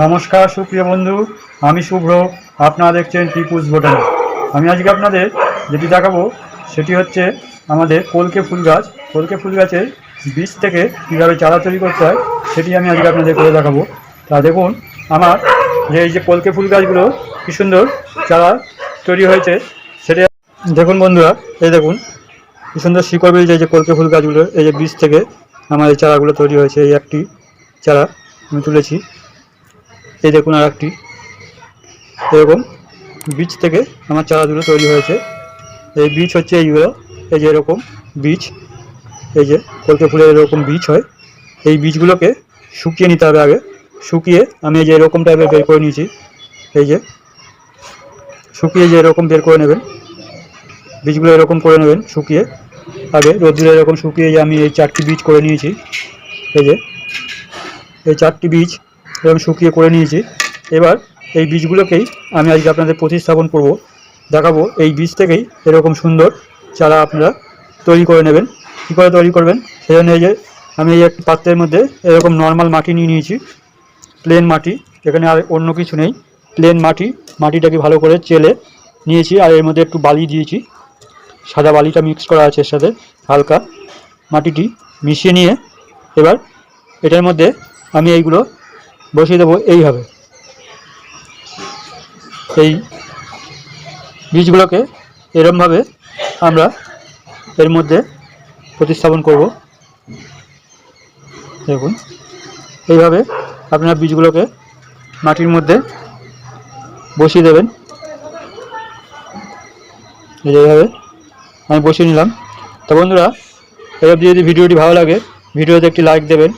নমস্কার সুপ্রিয় বন্ধু, আমি শুভ্র, আপনারা দেখছেন টিপুস বোটানি আমি আজকে আপনাদের যেটি দেখাবো, সেটি হচ্ছে আমাদের কলকে ফুল গাছ। কলকে ফুল গাছের বীজ থেকে কীভাবে চারা তৈরি করতে হয়, সেটি আমি আজকে আপনাদের করে দেখাবো। তা দেখুন, আমার যে এই যে কলকে ফুল গাছগুলো, কী সুন্দর চারা তৈরি হয়েছে, সেটি দেখুন বন্ধুরা, এই দেখুন, কি সুন্দর শিকড় বেরিয়েছে যে কলকে ফুল গাছগুলো, এই যে বীজ থেকে আমার এই চারাগুলো তৈরি হয়েছে, এই একটি চারা আমি তুলেছি। এই দেখুন আর একটি। এরকম বীজ থেকে আমার চারাগুলো তৈরি হয়েছে। এই বীজ হচ্ছে এইগুলো এই যে এরকম বীজ এই যে কলকে ফুলের এরকম বীজ হয়। এই বীজগুলোকে শুকিয়ে নিতে হবে আগে। শুকিয়ে আমি এই যে এরকম টাইপের বের করে নিয়েছি। এই যে শুকিয়ে যে এরকম বের করে নেবেন বীজগুলো এরকম করে নেবেন শুকিয়ে। আগে রোদ্দুরে এরকম শুকিয়ে যে আমি এই চারটি বীজ করে নিয়েছি। এই যে, এই চারটি বীজ এরকম শুকিয়ে করে নিয়েছি। এবার এই বীজগুলোকেই আমি আজকে আপনাদের প্রতিস্থাপন করব। দেখাবো এই বীজ থেকেই এরকম সুন্দর চারা আপনারা তৈরি করে নেবেন। কী করে তৈরি করবেন? সেজন্য এই যে আমি এই একটি পাত্রের মধ্যে এরকম নর্মাল মাটি নিয়ে নিয়েছি। প্লেন মাটি। এখানে আর অন্য কিছু নেই। প্লেন মাটি। মাটিটাকে ভালো করে চেলে নিয়েছি আর এর মধ্যে একটু বালি দিয়েছি। সাদা বালিটা মিক্স করা আছে এর সাথে, হালকা মাটিটি মিশিয়ে নিয়ে এবার এটার মধ্যে আমি এইগুলো বসিয়ে দেবো এইভাবে এই বীজগুলোকে এরমভাবে আমরা এর মধ্যে প্রতিস্থাপন করব। দেখুন, এইভাবে আপনারা বীজগুলোকে মাটির মধ্যে বসিয়ে দেবেন। এইভাবে আমি বসিয়ে নিলাম। তো বন্ধুরা এর অবধি যদি ভিডিওটি ভালো লাগে, ভিডিওতে একটি লাইক দেবেন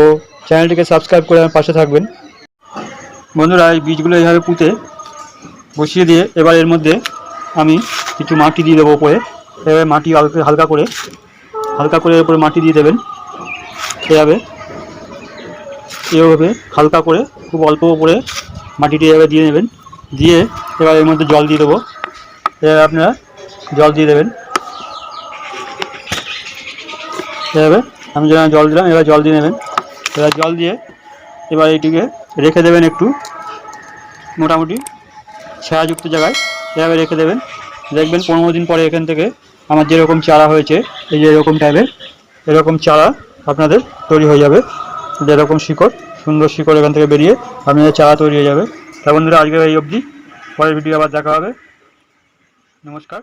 ও চ্যানেলটিকে সাবস্ক্রাইব করে আমার পাশে থাকবেন। বন্ধুরা, এই বীজগুলো এইভাবে পুঁতে বসিয়ে দিয়ে এবার এর মধ্যে আমি কিছু মাটি দিয়ে দেবো উপরে। এভাবে মাটি হালকা করে হালকা করে এর উপরে মাটি দিয়ে দেবেন। এভাবে এভাবে হালকা করে, খুব অল্প করে মাটিটি এভাবে দিয়ে নেবেন। দিয়ে এবার এর মধ্যে জল দিয়ে দেবো। এভাবে আপনারা জল দিয়ে দেবেন। এভাবে আমি জল দিলাম, এবার জল দিয়ে নেবেন। এবার জল দিয়ে এবার এইটিকে রেখে দেবেন একটু, মোটামুটি ছায়াযুক্ত জায়গায়। এভাবে রেখে দেবেন। দেখবেন পনেরো দিন পরে এখান থেকে আমার যেরকম চারা হয়েছে, এই যে এরকম টাইপের এরকম চারা আপনাদের তৈরি হয়ে যাবে। যেরকম শিকড়, সুন্দর শিকড় এখান থেকে বেরিয়ে আপনাদের চারা তৈরি হয়ে যাবে। তা বন্ধুরা আজকে এই অবধি। পরের ভিডিও আবার দেখা হবে। নমস্কার।